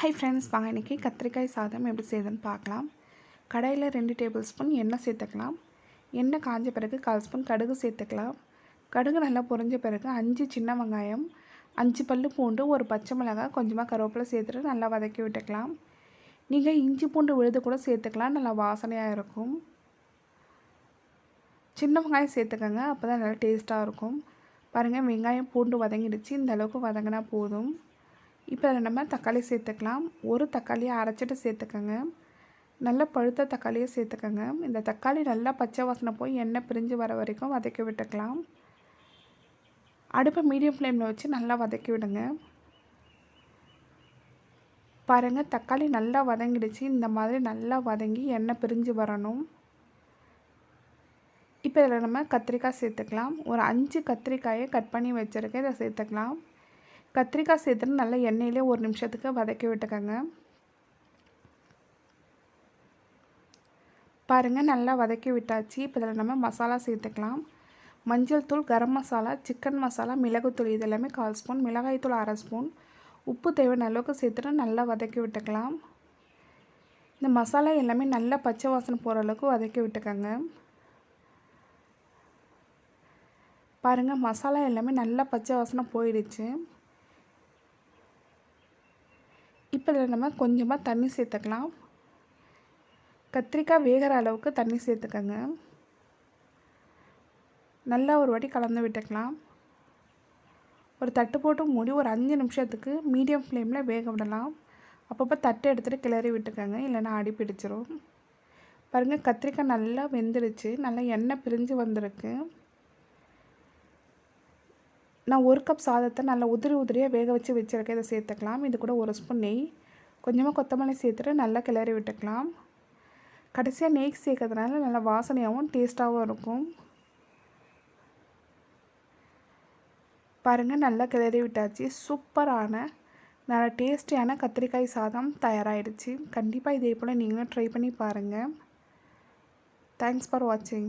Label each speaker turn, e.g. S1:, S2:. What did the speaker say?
S1: Hi friends வாங்க இன்றைக்கி கத்திரிக்காய் சாதம் எப்படி செய்யுதுன்னு பார்க்கலாம். கடையில் ரெண்டு டேபிள் ஸ்பூன் எண்ணெய் சேர்த்துக்கலாம். எண்ணெய் காஞ்ச பிறகு கால் ஸ்பூன் கடுகு சேர்த்துக்கலாம். கடுகு நல்லா பொரிஞ்ச பிறகு அஞ்சு சின்ன வெங்காயம் அஞ்சு பல் பூண்டு ஒரு பச்சை மிளகாய் கொஞ்சமாக கருவேப்பிலை சேர்த்துட்டு நல்லா வதக்கி விட்டுக்கலாம். நீங்கள் இஞ்சி பூண்டு விழுது கூட சேர்த்துக்கலாம் நல்லா வாசனையாக இருக்கும். சின்ன வெங்காயம் சேர்த்துக்கோங்க அப்போ தான் நல்லா டேஸ்ட்டாக இருக்கும். பாருங்கள் வெங்காயம் பூண்டு வதங்கிடுச்சு இந்த அளவுக்கு வதங்கினா போதும். இப்போ அதில் நம்ம தக்காளி சேர்த்துக்கலாம். ஒரு தக்காளியை அரைச்சிட்டு சேர்த்துக்கோங்க. நல்ல பழுத்த தக்காளியை சேர்த்துக்கோங்க. இந்த தக்காளி நல்லா பச்சை வாசனை போய் எண்ணெய் பிரிஞ்சு வர வரைக்கும் வதக்கி விட்டுக்கலாம். அடுப்பை மீடியம் ஃப்ளேமில் வச்சு நல்லா வதக்கி விடுங்க. பாருங்கள் தக்காளி நல்லா வதங்கிடுச்சு. இந்த மாதிரி நல்லா வதங்கி எண்ணெய் பிரிஞ்சு வரணும். இப்போ இதில் நம்ம கத்திரிக்காய் சேர்த்துக்கலாம். ஒரு அஞ்சு கத்திரிக்காயை கட் பண்ணி வச்சுருக்கேன். இதை சேர்த்துக்கலாம். கத்திரிக்காய் சேர்த்துட்டு நல்லா எண்ணெயிலே ஒரு நிமிஷத்துக்கு வதக்கி விட்டுக்கோங்க. பாருங்கள் நல்லா வதக்கி விட்டாச்சு. இப்போ இதில் நம்ம மசாலா சேர்த்துக்கலாம். மஞ்சள் தூள் கரம் மசாலா சிக்கன் மசாலா மிளகுத்தூள் இது எல்லாமே கால் ஸ்பூன் மிளகாய்த்தூள் அரை ஸ்பூன். உப்பு தேவையான அளவுக்கு சேர்த்துட்டு நல்லா வதக்கி விட்டுக்கலாம். இந்த மசாலா எல்லாமே நல்லா பச்சை வாசனை போகிற அளவுக்கு வதக்கி விட்டுக்கோங்க. பாருங்கள் மசாலா எல்லாமே நல்லா பச்சை வாசனை போயிடுச்சு. இப்போ இதில் நம்ம கொஞ்சமாக தண்ணி சேர்த்துக்கலாம். கத்திரிக்காய் வேகிற அளவுக்கு தண்ணி சேர்த்துக்கோங்க. நல்லா ஒரு வாட்டி கலந்து விட்டுக்கலாம். ஒரு தட்டு போட்டு மூடி ஒரு அஞ்சு நிமிஷத்துக்கு மீடியம் ஃப்ளேமில் வேக விடலாம். அப்பப்போ தட்டை எடுத்துகிட்டு கிளறி விட்டுக்கோங்க. இல்லைன்னா அடி பிடிச்சிரும். பாருங்கள் கத்திரிக்காய் நல்லா வெந்துடுச்சு. நல்லா எண்ணெய் பிரிஞ்சு வந்திருக்கு. நான் ஒரு கப் சாதத்தை நல்லா உதிரி உதிரியாக வேக வச்சு வச்சுருக்கேன். இதை சேர்த்துக்கலாம். இது கூட ஒரு ஸ்பூன் நெய். கொஞ்சமாக கொத்தமல்லி சேர்த்துட்டு நல்லா கிளறி விட்டுக்கலாம். கடைசியாக நெய் சேர்க்கறதுனால நல்லா வாசனையாகவும் டேஸ்ட்டாகவும் இருக்கும். பாருங்கள் நல்லா கிளறி விட்டாச்சு. சூப்பரான நல்லா டேஸ்டியான கத்திரிக்காய் சாதம் தயாராகிடுச்சு கண்டிப்பாக இதே போல் நீங்களும் ட்ரை பண்ணி பாருங்கள் தேங்க்ஸ் ஃபார் வாட்சிங்